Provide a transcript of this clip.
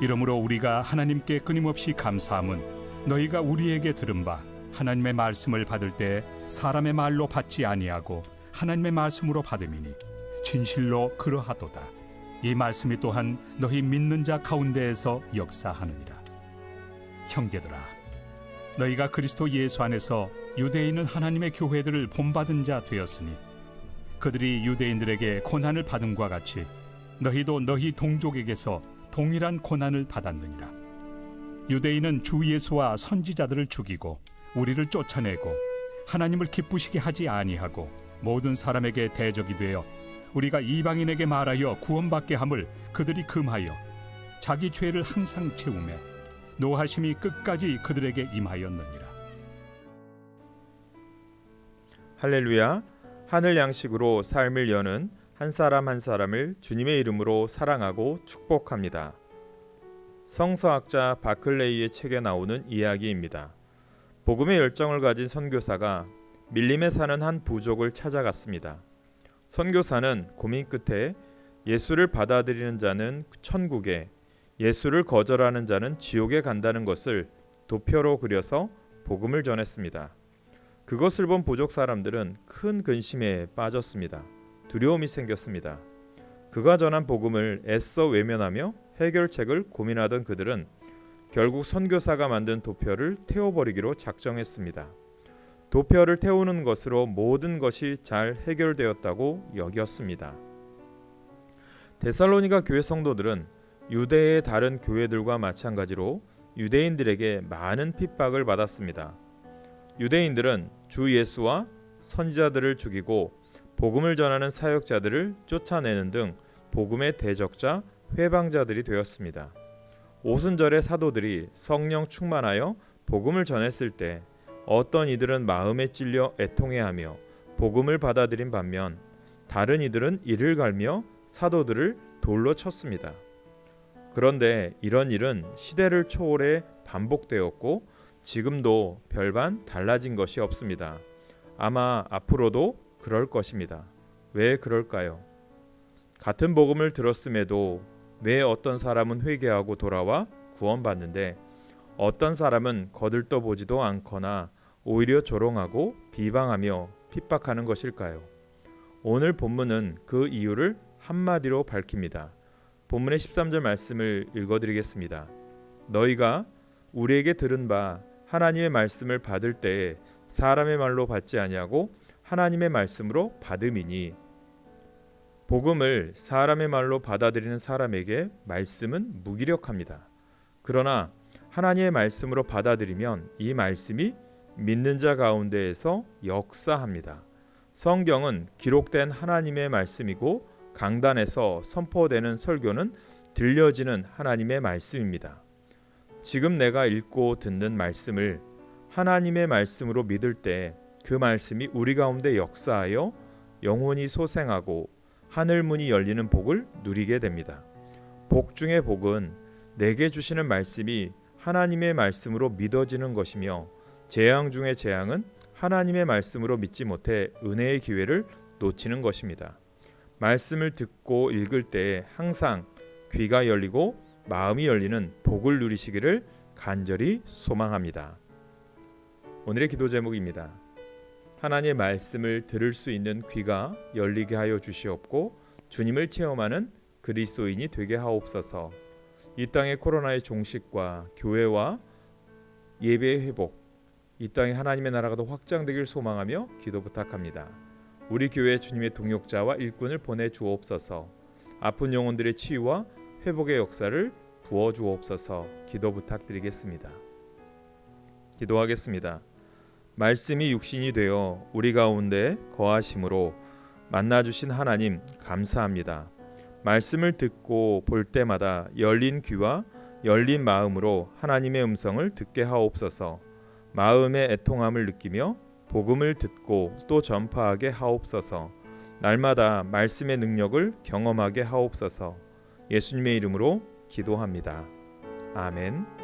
이러므로 우리가 하나님께 끊임없이 감사함은 너희가 우리에게 들은 바 하나님의 말씀을 받을 때 사람의 말로 받지 아니하고 하나님의 말씀으로 받음이니 진실로 그러하도다. 이 말씀이 또한 너희 믿는 자 가운데에서 역사하느니라. 형제들아, 너희가 그리스도 예수 안에서 유대인은 하나님의 교회들을 본받은 자 되었으니 그들이 유대인들에게 고난을 받음과 같이 너희도 너희 동족에게서 동일한 고난을 받았느니라. 유대인은 주 예수와 선지자들을 죽이고 우리를 쫓아내고 하나님을 기쁘시게 하지 아니하고 모든 사람에게 대적이 되어 우리가 이방인에게 말하여 구원받게 함을 그들이 금하여 자기 죄를 항상 채우며 노하심이 끝까지 그들에게 임하였느니라. 할렐루야. 하늘 양식으로 삶을 여는 한 사람 한 사람을 주님의 이름으로 사랑하고 축복합니다. 성서학자 바클레이의 책에 나오는 이야기입니다. 복음의 열정을 가진 선교사가 밀림에 사는 한 부족을 찾아갔습니다. 선교사는 고민 끝에 예수를 받아들이는 자는 천국에, 예수를 거절하는 자는 지옥에 간다는 것을 도표로 그려서 복음을 전했습니다. 그것을 본 부족 사람들은 큰 근심에 빠졌습니다. 두려움이 생겼습니다. 그가 전한 복음을 애써 외면하며 해결책을 고민하던 그들은 결국 선교사가 만든 도표를 태워버리기로 작정했습니다. 도표를 태우는 것으로 모든 것이 잘 해결되었다고 여겼습니다. 데살로니가 교회 성도들은 유대의 다른 교회들과 마찬가지로 유대인들에게 많은 핍박을 받았습니다. 유대인들은 주 예수와 선지자들을 죽이고 복음을 전하는 사역자들을 쫓아내는 등 복음의 대적자 회방자들이 되었습니다. 오순절의 사도들이 성령 충만하여 복음을 전했을 때 어떤 이들은 마음에 찔려 애통해하며 복음을 받아들인 반면 다른 이들은 이를 갈며 사도들을 돌로 쳤습니다. 그런데 이런 일은 시대를 초월해 반복되었고 지금도 별반 달라진 것이 없습니다. 아마 앞으로도 그럴 것입니다. 왜 그럴까요? 같은 복음을 들었음에도 왜 어떤 사람은 회개하고 돌아와 구원받는데 어떤 사람은 거들떠 보지도 않거나 오히려 조롱하고 비방하며 핍박하는 것일까요? 오늘 본문은 그 이유를 한마디로 밝힙니다. 본문의 13절 말씀을 읽어드리겠습니다. 너희가 우리에게 들은 바 하나님의 말씀을 받을 때에 사람의 말로 받지 아니하고 하나님의 말씀으로 받음이니 복음을 사람의 말로 받아들이는 사람에게 말씀은 무기력합니다. 그러나 하나님의 말씀으로 받아들이면 이 말씀이 믿는 자 가운데에서 역사합니다. 성경은 기록된 하나님의 말씀이고 강단에서 선포되는 설교는 들려지는 하나님의 말씀입니다. 지금 내가 읽고 듣는 말씀을 하나님의 말씀으로 믿을 때 그 말씀이 우리 가운데 역사하여 영혼이 소생하고 하늘 문이 열리는 복을 누리게 됩니다. 복 중의 복은 내게 주시는 말씀이 하나님의 말씀으로 믿어지는 것이며 재앙 중의 재앙은 하나님의 말씀으로 믿지 못해 은혜의 기회를 놓치는 것입니다. 말씀을 듣고 읽을 때 항상 귀가 열리고 마음이 열리는 복을 누리시기를 간절히 소망합니다. 오늘의 기도 제목입니다. 하나님의 말씀을 들을 수 있는 귀가 열리게 하여 주시옵고 주님을 체험하는 그리스도인이 되게 하옵소서. 이 땅의 코로나의 종식과 교회와 예배의 회복, 이 땅에 하나님의 나라가 더 확장되길 소망하며 기도 부탁합니다. 우리 교회 주님의 동역자와 일꾼을 보내 주옵소서. 아픈 영혼들의 치유와 회복의 역사를 부어 주옵소서. 기도 부탁드리겠습니다. 기도하겠습니다. 말씀이 육신이 되어 우리 가운데 거하심으로 만나 주신 하나님 감사합니다. 말씀을 듣고 볼 때마다 열린 귀와 열린 마음으로 하나님의 음성을 듣게 하옵소서. 마음의 애통함을 느끼며 복음을 듣고 또 전파하게 하옵소서. 날마다 말씀의 능력을 경험하게 하옵소서. 예수님의 이름으로 기도합니다. 아멘.